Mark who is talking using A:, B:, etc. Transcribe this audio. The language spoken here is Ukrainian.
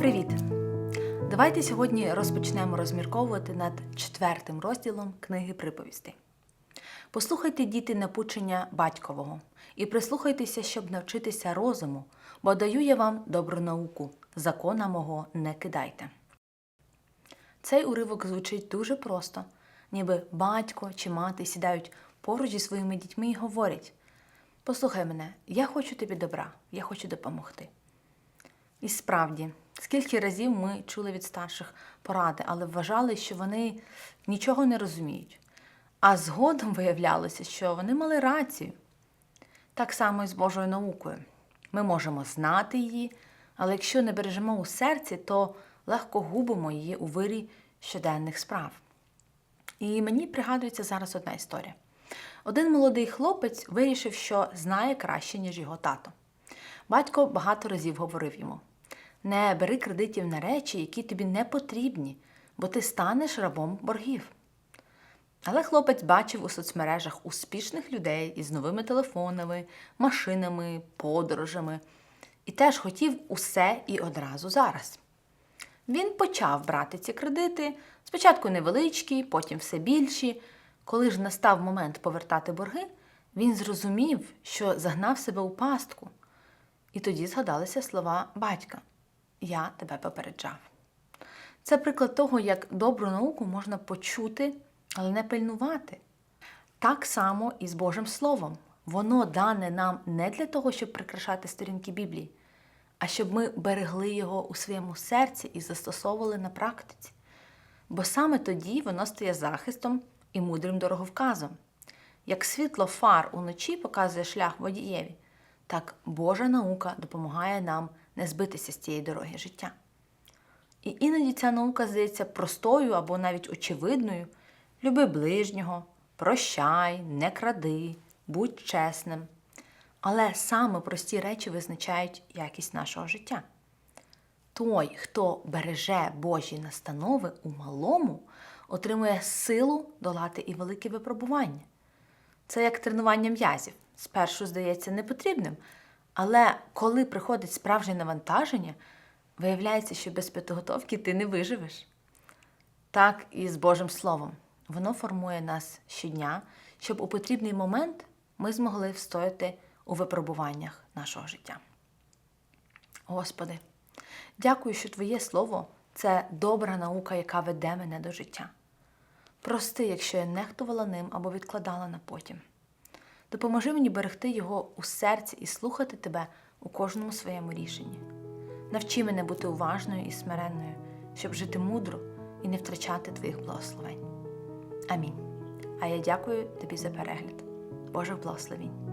A: Привіт! Давайте сьогодні розпочнемо розмірковувати над четвертим розділом книги приповістей. Послухайте, діти, напучення батькового, і прислухайтеся, щоб навчитися розуму, бо даю я вам добру науку, закона мого не кидайте. Цей уривок звучить дуже просто, ніби батько чи мати сідають поруч зі своїми дітьми і говорять: Послухай мене, я хочу тобі добра, я хочу допомогти. І справді, скільки разів ми чули від старших поради, але вважали, що вони нічого не розуміють. А згодом виявлялося, що вони мали рацію. Так само і з Божою наукою. Ми можемо знати її, але якщо не бережемо у серці, то легко губимо її у вирі щоденних справ. І мені пригадується зараз одна історія. Один молодий хлопець вирішив, що знає краще, ніж його тато. Батько багато разів говорив йому: не бери кредитів на речі, які тобі не потрібні, бо ти станеш рабом боргів. Але хлопець бачив у соцмережах успішних людей із новими телефонами, машинами, подорожами і теж хотів усе і одразу зараз. Він почав брати ці кредити, спочатку невеличкі, потім все більші. Коли ж настав момент повертати борги, він зрозумів, що загнав себе у пастку. І тоді згадалися слова батька: Я тебе попереджав. Це приклад того, як добру науку можна почути, але не пильнувати. Так само і з Божим Словом. Воно дане нам не для того, щоб прикрашати сторінки Біблії, а щоб ми берегли його у своєму серці і застосовували на практиці. Бо саме тоді воно стає захистом і мудрим дороговказом. Як світло фар уночі показує шлях водієві, так Божа наука допомагає нам не збитися з цієї дороги життя. І іноді ця наука здається простою або навіть очевидною. Люби ближнього, прощай, не кради, будь чесним. Але саме прості речі визначають якість нашого життя. Той, хто береже Божі настанови у малому, отримує силу долати і великі випробування. Це як тренування м'язів. Спершу здається непотрібним, але коли приходить справжнє навантаження, виявляється, що без підготовки ти не виживеш. Так і з Божим Словом. Воно формує нас щодня, щоб у потрібний момент ми змогли встояти у випробуваннях нашого життя. Господи, дякую, що Твоє Слово це добра наука, яка веде мене до життя. Прости, якщо я нехтувала ним або відкладала на потім. Допоможи мені берегти його у серці і слухати тебе у кожному своєму рішенні. Навчи мене бути уважною і смиренною, щоб жити мудро і не втрачати твоїх благословень. Амінь. А я дякую тобі за перегляд. Божих благословінь.